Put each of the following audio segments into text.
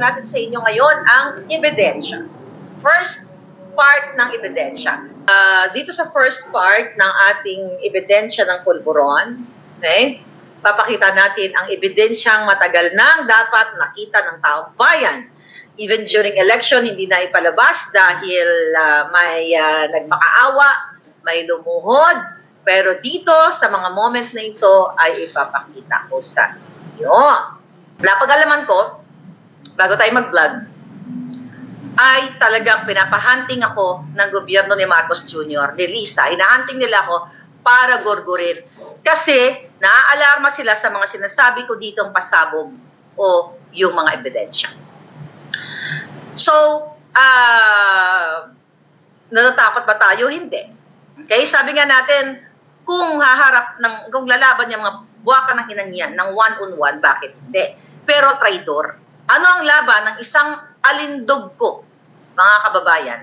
natin sa inyo ngayon ang ebidensya. First part ng ebidensya. Ah, dito sa first part ng ating ebidensya ng pulburon, okay, papakita natin ang ebidensyang matagal nang dapat nakita ng taong bayan. Even during election, hindi na ipalabas dahil ah, may ah, nagmakaawa, may lumuhod, pero dito sa mga moment na ito ay ipapakita ko sa inyo. Napagalaman ko, bago tayo mag-vlog, ay talagang pinapahunting ako ng gobyerno ni Marcos Jr., ni Lisa. Hinahunting nila ako para gurgurin. Kasi naaalarma sila sa mga sinasabi ko ditong pasabog o yung mga ebidensya. So, ah, natatakot ba tayo? Hindi. Okay, sabi nga natin, kung haharap ng, kung lalaban yung mga buwaka ng inan yan, ng one-on-one, bakit hindi? Pero traitor. Ano ang laban ng isang alindog ko, mga kababayan?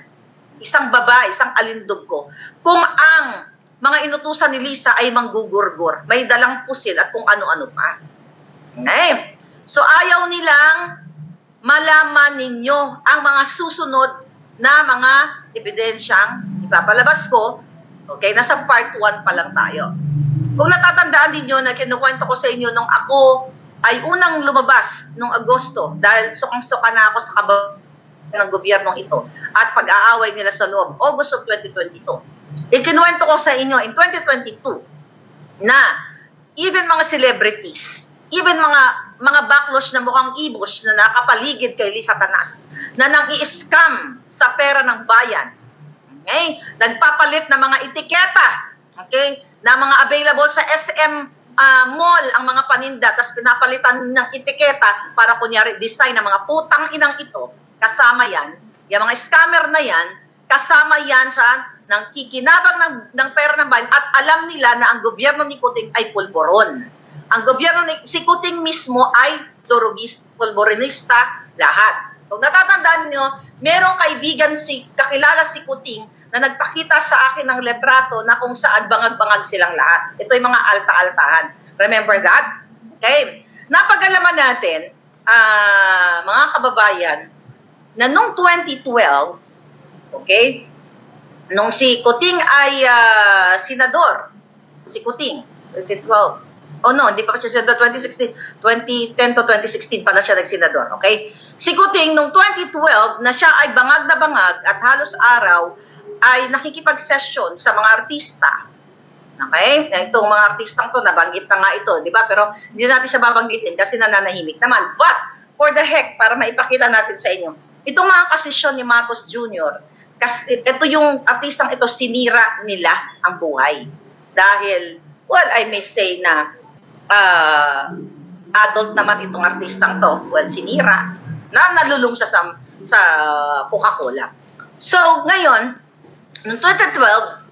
Isang babae, isang alindog ko. Kung ang mga inutusan ni Lisa ay manggugurgur, may dalang pusil at kung ano-ano pa. Okay? So ayaw nilang malaman ninyo ang mga susunod na mga ebidensyang ipapalabas ko. Okay, nasa part 1 pa lang tayo. Kung natatandaan ninyo na kinukwento ko sa inyo nung ako ay unang lumabas nung Agosto dahil sukang-suka na ako sa kabab ng gobyernong ito at pag-aaway nila sa loob, August of 2022. Ikinuwento ko sa inyo in 2022 na even mga celebrities, even mga mga backlash na mukhang ibos na nakapaligid kay Lisa Tanas na nang i-scam sa pera ng bayan. Okay? Nagpapalit ng mga etiketa. Okay? Na mga available sa SM ah, mall ang mga paninda tapos pinapalitan ng etiketa para kunyari design ng mga putang inang ito kasama yan yung mga scammer na yan kasama yan sa ng kikinabang ng, ng pera ng bayan at alam nila na ang gobyerno ni Kuting ay pulboron. Ang gobyerno ni si Kuting mismo ay durugis, pulborinista, lahat. Kung natatandaan nyo, merong kaibigan si, kakilala si Kuting na nagpakita sa akin ng letrato na kung saan bangag-bangag silang lahat. Ito yung mga alta-altahan. Remember that? Okay. Napagalaman natin, ah, mga kababayan, na noong 2012, okay, nung si Kuting ay ah, senador, si Kuting, 2012, Oh no, hindi pa siya senador 2016. 2010 to 2016 pala siya nagsenador, okay? Si Kuting nung 2012 na siya ay bangag na bangag at halos araw ay nakikipag-session sa mga artista. Okay? Itong mga artistang to, nabanggit na nga ito, di ba? Pero hindi natin siya babanggitin kasi nananahimik naman. But, for the heck, para maipakita natin sa inyo, itong mga kasesyon ni Marcos Jr., kasi ito yung artistang ito, sinira nila ang buhay. Dahil, well, I may say na ah, adult naman itong artistang to, well, sinira, na nalulung sa, sa Coca-Cola. So, ngayon, noong 2012,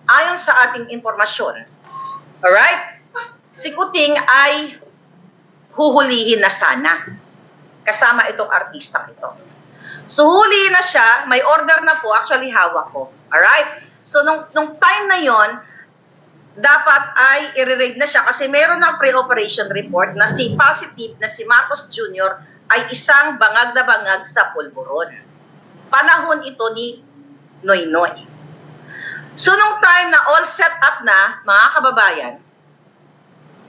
ayon sa ating informasyon, alright, si Kuting ay huhulihin na sana kasama itong artistang ito. So, huli na siya, may order na po, actually hawak ko. Alright? So, nung, nung time na yon dapat ay i-raid na siya kasi meron ng pre-operation report na si positive na si Marcos Jr. ay isang bangag na bangag sa pulburon. Panahon ito ni Noy Noy. So, nung time na all set up na, mga kababayan,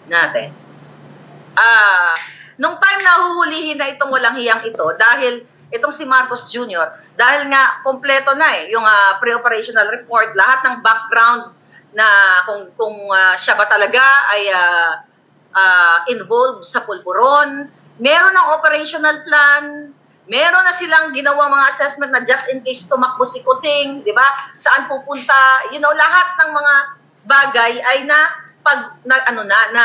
natin, ah, nung time na huhulihin na itong walang hiyang ito, dahil itong si Marcos Jr., dahil nga kompleto na eh, yung ah, pre-operational report, lahat ng background na kung kung ah, siya ba talaga ay ah, ah, involved sa pulburon, meron ng operational plan, meron na silang ginawa mga assessment na just in case tumakbo si Kuting, di ba? Saan pupunta? You know, lahat ng mga bagay ay na pag na ano na na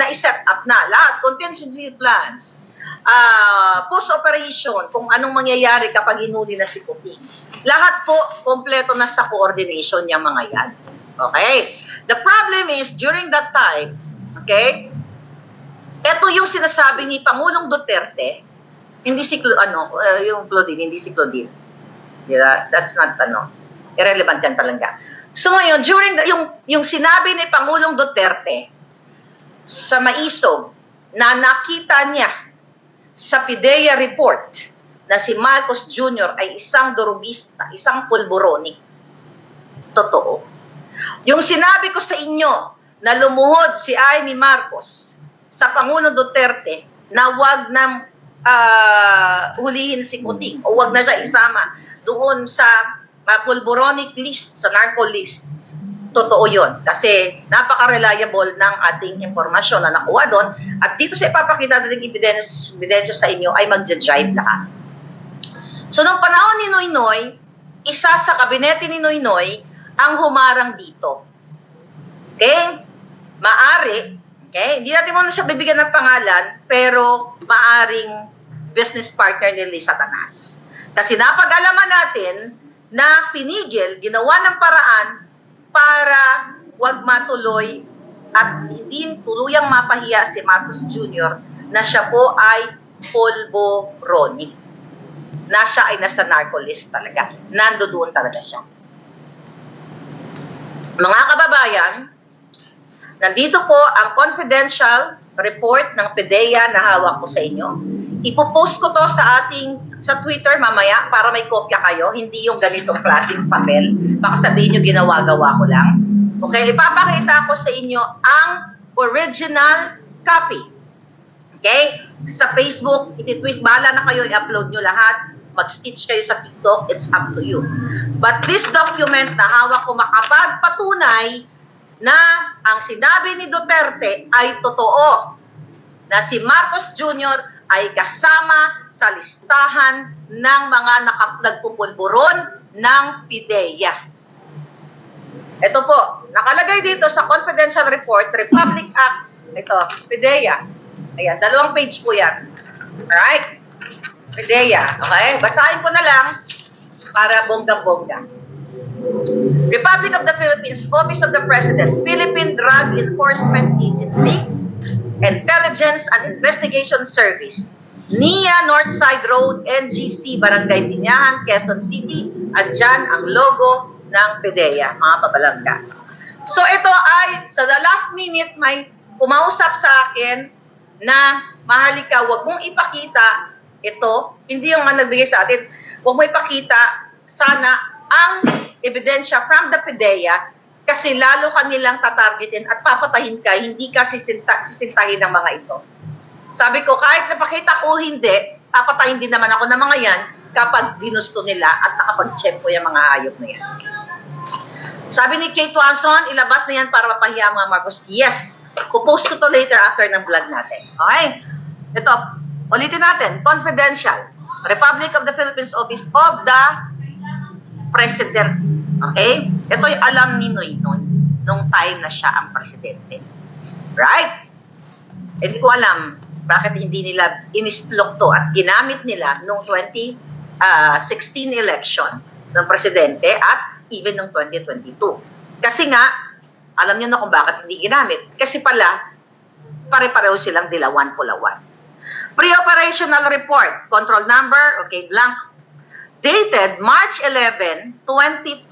na set up na lahat contingency plans ah post operation kung anong mangyayari kapag hinuli na si Kuting lahat po kompleto na sa coordination niya mga yan okay the problem is during that time okay ito yung sinasabi ni Pangulong Duterte hindi si ano uh, yung Claudine hindi si Claudine yeah, that's not ano irrelevant yan talaga So ngayon, during the, yung, yung sinabi ni Pangulong Duterte sa Maisog na nakita niya sa PIDEA report na si Marcos Jr. ay isang durugista, isang pulboroni. Totoo. Yung sinabi ko sa inyo na lumuhod si Amy Marcos sa Pangulo Duterte na wag na ah, hulihin si Kuting o wag na siya isama doon sa ah, pulboronic list, sa narco list. Totoo yon kasi napaka-reliable ng ating impormasyon na nakuha doon at dito sa ipapakita natin evidence, ebidensya sa inyo ay magja-drive lahat. So, nung panahon ni Noy Noy, isa sa kabinete ni Noy Noy ang humarang dito. Okay? Maari, okay? Hindi natin muna siya bibigyan ng pangalan, pero maaring business partner ni Lisa Tanas. Kasi napag-alaman natin na pinigil, ginawa ng paraan para wag matuloy at hindi tuluyang mapahiya si Marcos Jr. na siya po ay polvo Ronnie na siya ay nasa narco talaga. Nando doon talaga siya. Mga kababayan, nandito po ang confidential report ng PDEA na hawak ko sa inyo. Ipopost ko to sa ating sa Twitter mamaya para may kopya kayo, hindi yung ganitong klaseng papel. Baka sabihin nyo ginawa-gawa ko lang. Okay, ipapakita ko sa inyo ang original copy. Okay? Sa Facebook, ititwist, bahala na kayo, i-upload nyo lahat. Mag-stitch kayo sa TikTok, it's up to you. But this document na hawak ko makapagpatunay na ang sinabi ni Duterte ay totoo. Na si Marcos Jr. ay kasama sa listahan ng mga nakap- nagpupulburon ng PIDEA. Ito po, nakalagay dito sa confidential report, Republic Act, ito, PIDEA. Ayan, dalawang page po yan. Alright? PIDEA. Okay? Basahin ko na lang para bongga-bongga. Republic of the Philippines, Office of the President, Philippine Drug Enforcement Agency, Intelligence and Investigation Service, NIA Northside Road, NGC, Barangay Tinyahan, Quezon City, at dyan ang logo ng PDEA, mga pabalangga. So ito ay, sa the last minute, may kumausap sa akin na, mahalika, wag mong ipakita ito, hindi yung nga nagbigay sa atin, wag mo ipakita. Sana ang ebidensya from the PDEA kasi lalo kanilang tatargetin at papatahin ka, hindi ka sisinta, sisintahin ng mga ito. Sabi ko, kahit napakita ko hindi, papatayin din naman ako ng mga yan kapag ginusto nila at nakapag-check ko yung mga hayop na yan. Sabi ni Kate Watson, ilabas na yan para mapahiya mga Marcos. Yes, kupost ko to later after ng vlog natin. Okay? Ito, ulitin natin, confidential. Republic of the Philippines Office of the President. Okay? Ito yung alam ni Noy Noy nung time na siya ang presidente. Right? Hindi ko alam bakit hindi nila inisplok to at ginamit nila nung 2016 election ng presidente at even ng 2022. Kasi nga, alam niyo na kung bakit hindi ginamit. Kasi pala, pare-pareho silang dilawan pulawan. Pre-operational report, control number, okay, blank, dated March 11, 2012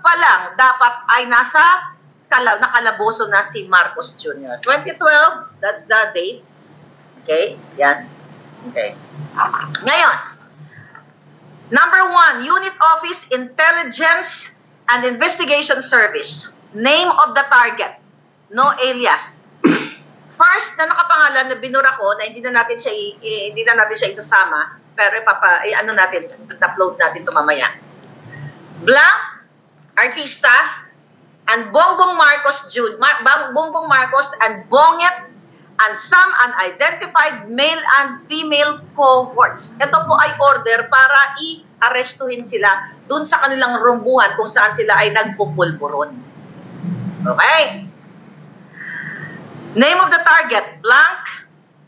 pa lang, dapat ay nasa kala, nakalaboso na si Marcos Jr. 2012, that's the date. Okay, yan. Okay. Ngayon, number one, Unit Office Intelligence and Investigation Service. Name of the target. No alias. First na nakapangalan na binura ko na hindi na natin siya hindi na natin siya isasama pero ipapa i- ano natin upload natin to mamaya. Black artista and Bongbong Marcos Jr. Ma- Bang- Bongbong Marcos and Bonget and some unidentified male and female cohorts. Ito po ay order para i-arestuhin sila dun sa kanilang rumbuhan kung saan sila ay nagpupulburon. Okay? Name of the target, Blank,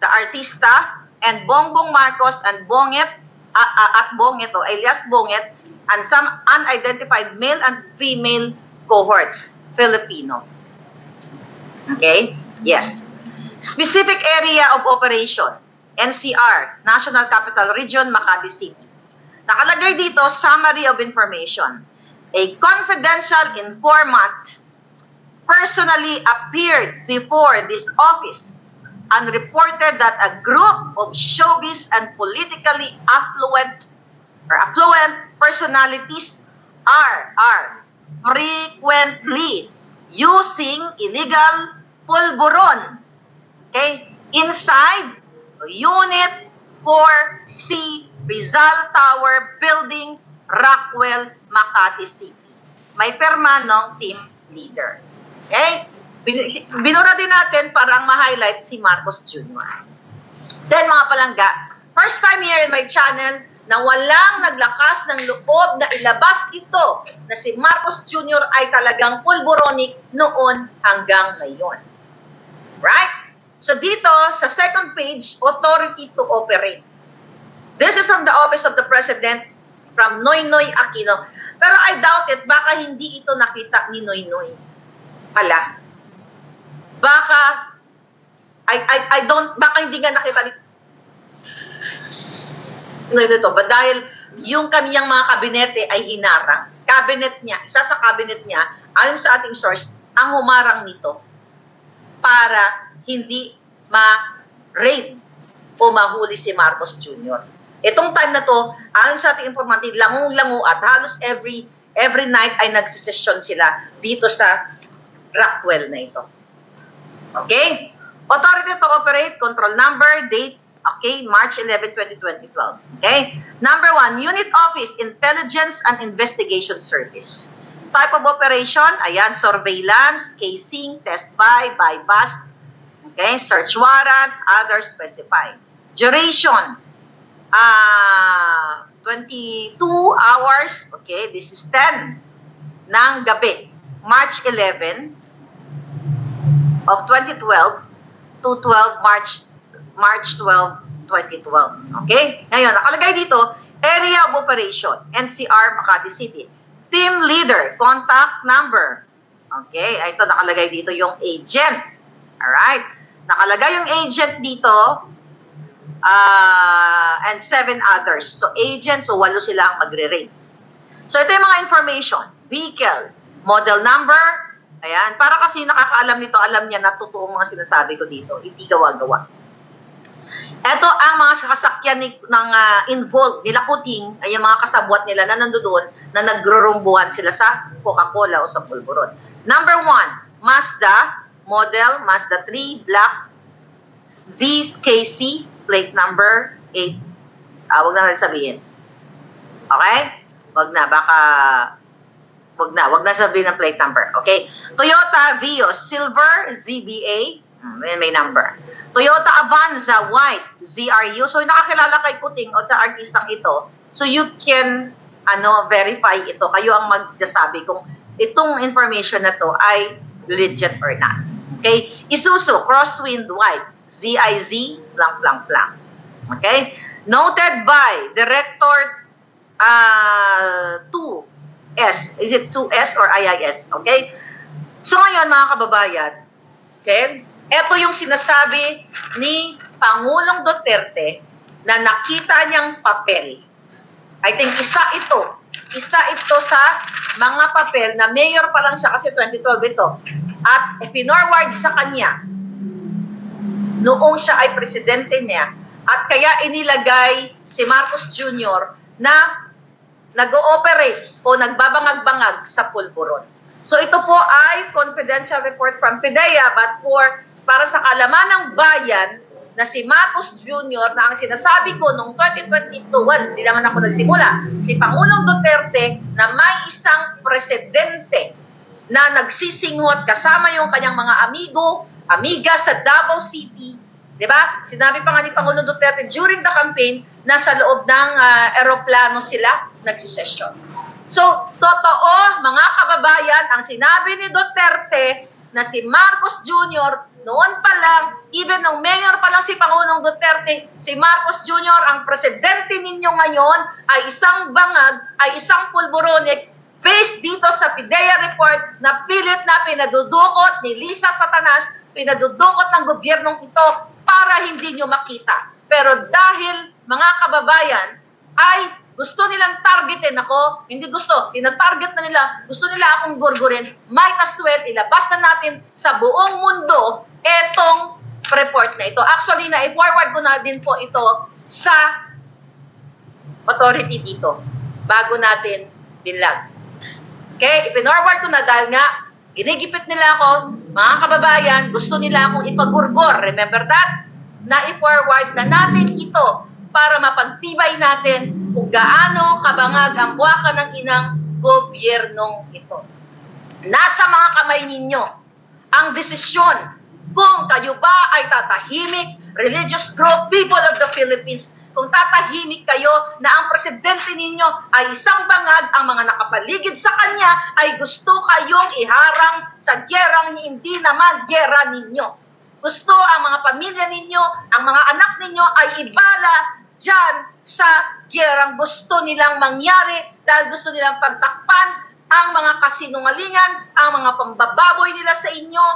the artista, and Bongbong Marcos and Bonget, uh, uh, at Bonget o alias Bonget, and some unidentified male and female cohorts, Filipino. Okay? Yes. Specific area of operation, NCR, National Capital Region, Makati City. Nakalagay dito, summary of information. A confidential informant personally appeared before this office and reported that a group of showbiz and politically affluent or affluent personalities are are frequently using illegal pulburon okay inside unit 4C Rizal Tower Building Rockwell Makati City. May perma ng team leader okay binura din natin parang ma-highlight si Marcos Jr. Then mga palangga, first time here in my channel na walang naglakas ng loob na ilabas ito na si Marcos Jr. ay talagang pulboronic noon hanggang ngayon. Right? So dito, sa second page, authority to operate. This is from the office of the President from Noynoy Aquino. Pero I doubt it, baka hindi ito nakita ni Noynoy. Pala. Baka I, I, I don't, baka hindi nga nakita ni Noynoy to, but dahil yung kaniyang mga kabinete ay hinarang. Cabinet niya, isa sa cabinet niya, ayon sa ating source, ang humarang nito para hindi ma-raid o mahuli si Marcos Jr. Itong time na to, ayon sa ating informant, langung-langu at halos every every night ay nagsisesyon sila dito sa Rockwell na ito. Okay? Authority to operate, control number, date, okay, March 11, 2012. Okay? Number one, Unit Office, Intelligence and Investigation Service. Type of operation, ayan, surveillance, casing, test buy, buy bust, okay, search warrant, others specified. Duration, ah 22 hours, okay, this is 10 ng gabi, March 11 of 2012 to 12 March March 12, 2012. Okay? Ngayon, nakalagay dito, Area of Operation, NCR Makati City. Team Leader, Contact Number. Okay? Ito, nakalagay dito yung agent. Alright? Nakalagay yung agent dito, uh, and seven others. So, agent, so walo sila ang magre-rate. So, ito yung mga information. Vehicle, model number, ayan. Para kasi nakakaalam nito, alam niya na totoo mga sinasabi ko dito. Hindi gawa-gawa. Ito ang mga sasakyan ni, ng ah, involved, nila Kuting, ay yung mga kasabwat nila na nandoon na nagrurumbuhan sila sa Coca-Cola o sa Pulburon. Number one, Mazda, model Mazda 3, black, ZKC, plate number 8. Ah, wag na natin sabihin. Okay? Wag na, baka wag na, wag na sabihin ng plate number. Okay? Toyota Vios, silver, ZBA, hmm, may number. Toyota Avanza White ZRU. So nakakilala kay Kuting o sa artistang ito. So you can ano verify ito. Kayo ang magsasabi kung itong information na to ay legit or not. Okay? Isuzu Crosswind White ZIZ blank blank blank. Okay? Noted by Director uh, 2S. Is it 2S or IIS? Okay? So ngayon mga kababayan, okay? Ito yung sinasabi ni Pangulong Duterte na nakita niyang papel. I think isa ito. Isa ito sa mga papel na mayor pa lang siya kasi 2012 ito. At finorward sa kanya noong siya ay presidente niya at kaya inilagay si Marcos Jr. na nag-ooperate o nagbabangag-bangag sa pulburon. So ito po ay confidential report from PIDEA but for para sa kalaman ng bayan na si Marcos Jr. na ang sinasabi ko noong 2022, well, hindi naman ako nagsimula, si Pangulong Duterte na may isang presidente na nagsisingot kasama yung kanyang mga amigo, amiga sa Davao City, di ba? Sinabi pa nga ni Pangulong Duterte during the campaign na sa loob ng uh, eroplano sila nagsisesyon. So, totoo, mga kababayan, ang sinabi ni Duterte na si Marcos Jr. noon pa lang, even nung mayor pa lang si Pangulong Duterte, si Marcos Jr. ang presidente ninyo ngayon ay isang bangag, ay isang pulboronic based dito sa PIDEA report na pilit na pinadudukot ni Lisa Satanas, pinadudukot ng gobyernong ito para hindi nyo makita. Pero dahil, mga kababayan, ay gusto nilang targetin ako, hindi gusto, tinatarget na nila, gusto nila akong gurgurin, might as well, ilabas na natin sa buong mundo etong report na ito. Actually, na-forward ko na din po ito sa authority dito bago natin binlag. Okay, ipinorward ko na dahil nga ginigipit nila ako, mga kababayan, gusto nila akong ipagurgor. Remember that? Na i-forward na natin ito para mapagtibay natin kung gaano kabangag ang buwaka ng inang gobyernong ito. Nasa mga kamay ninyo ang desisyon kung kayo ba ay tatahimik, religious group, people of the Philippines, kung tatahimik kayo na ang presidente ninyo ay isang bangag, ang mga nakapaligid sa kanya ay gusto kayong iharang sa gerang hindi naman gera ninyo. Gusto ang mga pamilya ninyo, ang mga anak ninyo ay ibala dyan sa gerang gusto nilang mangyari dahil gusto nilang pagtakpan ang mga kasinungalingan, ang mga pambababoy nila sa inyo,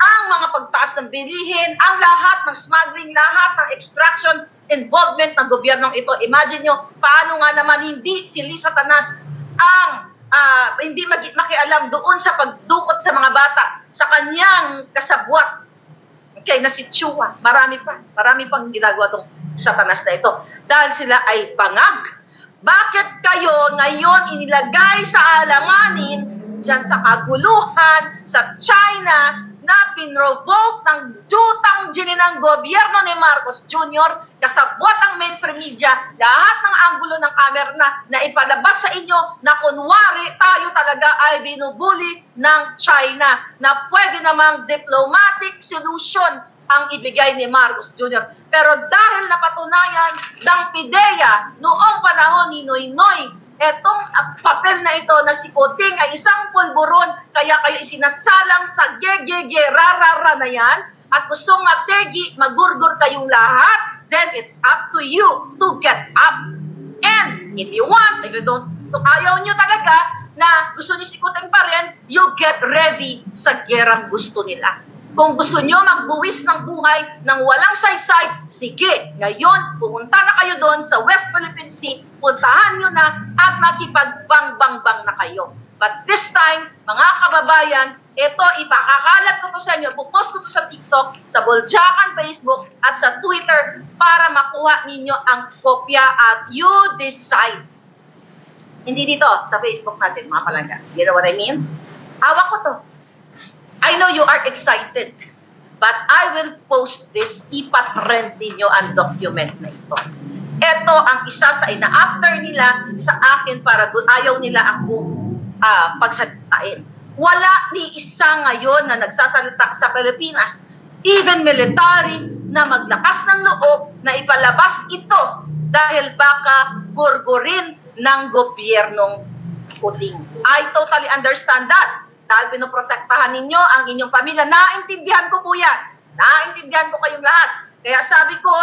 ang mga pagtaas ng bilihin, ang lahat ng smuggling, lahat ng extraction, involvement ng gobyernong ito. Imagine nyo, paano nga naman hindi si Lisa Tanas ang ah, hindi magi- makialam doon sa pagdukot sa mga bata, sa kanyang kasabwat. Okay, na si Chua. Marami pa. Marami pang ginagawa tong satanas na ito. Dahil sila ay bangag. Bakit kayo ngayon inilagay sa alanganin dyan sa kaguluhan, sa China, na pinrovoke ng dutang gini ng gobyerno ni Marcos Jr. kasabwat ang mainstream media, lahat ng anggulo ng camera na, na ipalabas sa inyo na kunwari tayo talaga ay binubuli ng China na pwede namang diplomatic solution ang ibigay ni Marcos Jr. Pero dahil napatunayan ng PIDEA noong panahon ni Noy Noy, etong papel na ito na si Kuting ay isang pulburon, kaya kayo isinasalang sa gegege rarara na yan, at gustong mategi, magurgur kayong lahat, then it's up to you to get up. And if you want, if you don't, kung ayaw nyo talaga na gusto niyo si Kuting pa rin, you get ready sa gerang gusto nila. Kung gusto nyo magbuwis ng buhay ng walang saysay, sige, ngayon, pumunta na kayo doon sa West Philippine Sea, puntahan nyo na at makipagbang-bang-bang na kayo. But this time, mga kababayan, ito ipakakalat ko po sa inyo, pupost ko po sa TikTok, sa Boljakan Facebook, at sa Twitter para makuha ninyo ang kopya at you decide. Hindi dito, sa Facebook natin, mga palangga. You know what I mean? Hawak ko to. I know you are excited, but I will post this. Ipatrend ninyo ang document na ito. Ito ang isa sa ina-after nila sa akin para gu- ayaw nila ako ah, pagsalitain. Wala ni isa ngayon na nagsasalita sa Pilipinas, even military, na maglakas ng loob na ipalabas ito dahil baka gurgurin ng gobyernong kuting. I totally understand that dahil pinoprotektahan ninyo ang inyong pamilya. Naintindihan ko po yan. Naintindihan ko kayong lahat. Kaya sabi ko,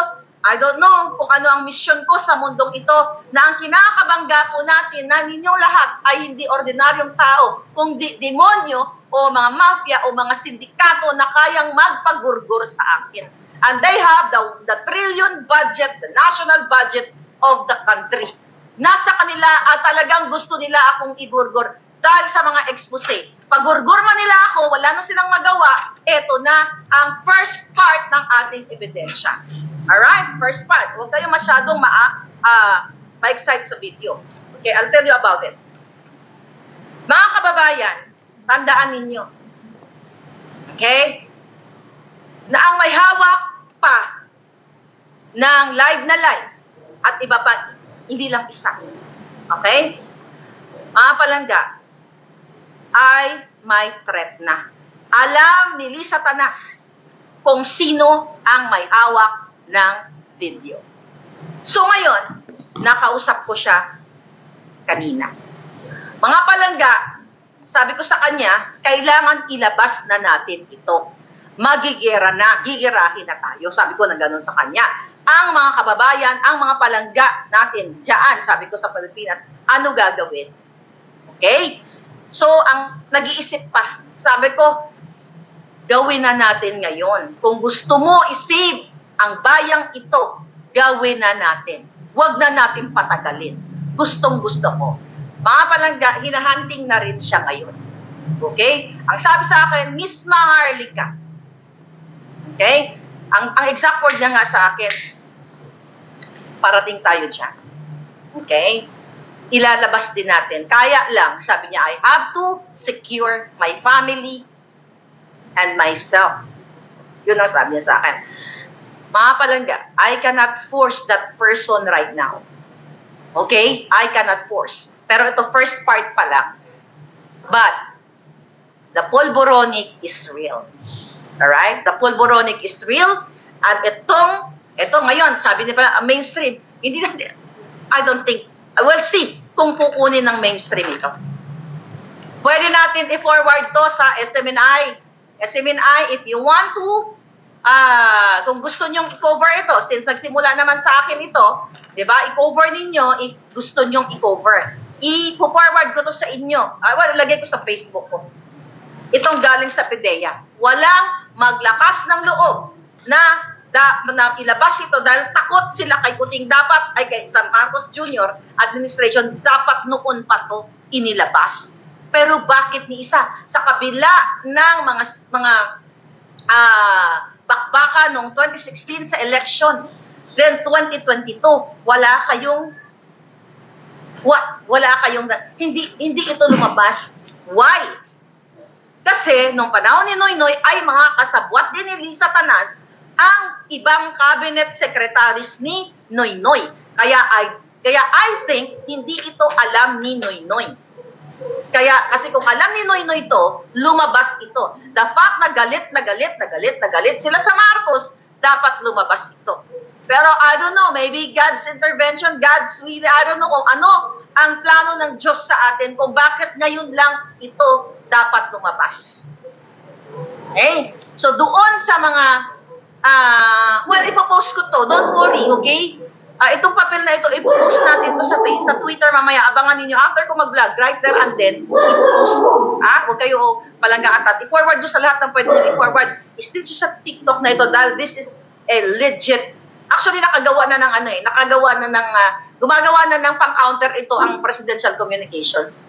I don't know kung ano ang mission ko sa mundong ito na ang kinakabangga po natin na ninyong lahat ay hindi ordinaryong tao, kundi demonyo o mga mafia o mga sindikato na kayang magpagurgur sa akin. And they have the, the trillion budget, the national budget of the country. Nasa kanila at talagang gusto nila akong igurgur dahil sa mga expose. Pagurgur man nila ako, wala na silang magawa, eto na ang first part ng ating ebidensya. Alright, first part. Huwag kayo masyadong ma, ah, ma-excite sa video. Okay, I'll tell you about it. Mga kababayan, tandaan ninyo. Okay? Na ang may hawak pa ng live na live at iba pa, hindi lang isa. Okay? Mga palangga, ay may threat na. Alam ni Lisa Tanas kung sino ang may hawak ng video. So ngayon, nakausap ko siya kanina. Mga palangga, sabi ko sa kanya, kailangan ilabas na natin ito. Magigera na, gigirahin na tayo. Sabi ko na ganun sa kanya. Ang mga kababayan, ang mga palangga natin dyan, sabi ko sa Pilipinas, ano gagawin? Okay? So, ang nag-iisip pa, sabi ko, gawin na natin ngayon. Kung gusto mo isave ang bayang ito, gawin na natin. Huwag na natin patagalin. Gustong gusto ko. Mga palangga, hinahunting na rin siya ngayon. Okay? Ang sabi sa akin, Miss Maharlika. Okay? Ang, ang exact word niya nga sa akin, parating tayo dyan. Okay? Ilalabas din natin. Kaya lang, sabi niya, I have to secure my family and myself. Yun ang sabi niya sa akin. Mga palangga, I cannot force that person right now. Okay? I cannot force. Pero ito first part pa lang. But, the pulboronic is real. Alright? The pulboronic is real. At itong, ito ngayon, sabi niya pa, mainstream. Hindi na, I don't think, I will see kung kukunin ng mainstream ito. Pwede natin i-forward to sa SMNI. SMNI, if you want to, ah, kung gusto nyong i-cover ito, since nagsimula naman sa akin ito, di ba, i-cover ninyo if gusto nyong i-cover. I-forward ko to sa inyo. Ah, well, lagay ko sa Facebook ko. Itong galing sa PDEA. Walang maglakas ng loob na, da, na ilabas ito dahil takot sila kay Kuting dapat, ay kay San Marcos Jr. administration, dapat noon pa to inilabas. Pero bakit ni isa? Sa kabila ng mga mga ah bakbaka noong 2016 sa election, then 2022, wala kayong wa, wala kayong hindi hindi ito lumabas. Why? Kasi nung panahon ni Noy Noy ay mga kasabwat din ni Lisa Tanas ang ibang cabinet secretaries ni Noy Noy. Kaya I kaya I think hindi ito alam ni Noy Noy. Kaya kasi kung alam ni Noy Noy to, lumabas ito. The fact na galit na galit na galit na galit sila sa Marcos, dapat lumabas ito. Pero I don't know, maybe God's intervention, God's will, I don't know kung ano ang plano ng Diyos sa atin, kung bakit ngayon lang ito dapat lumabas. Okay? So doon sa mga, ah well, ipopost ko to, don't worry, okay? Ah, itong papel na ito, ipopost natin to sa face, sa Twitter mamaya, abangan ninyo, after ko mag-vlog, right there and then, ipopost ko. Ha? Huwag kayo palangga atat. I-forward nyo sa lahat ng pwede nyo i-forward. Still sa TikTok na ito dahil this is a legit Actually, nakagawa na ng ano eh, nakagawa na ng, ah, gumagawa na ng pang-counter ito ang presidential communications.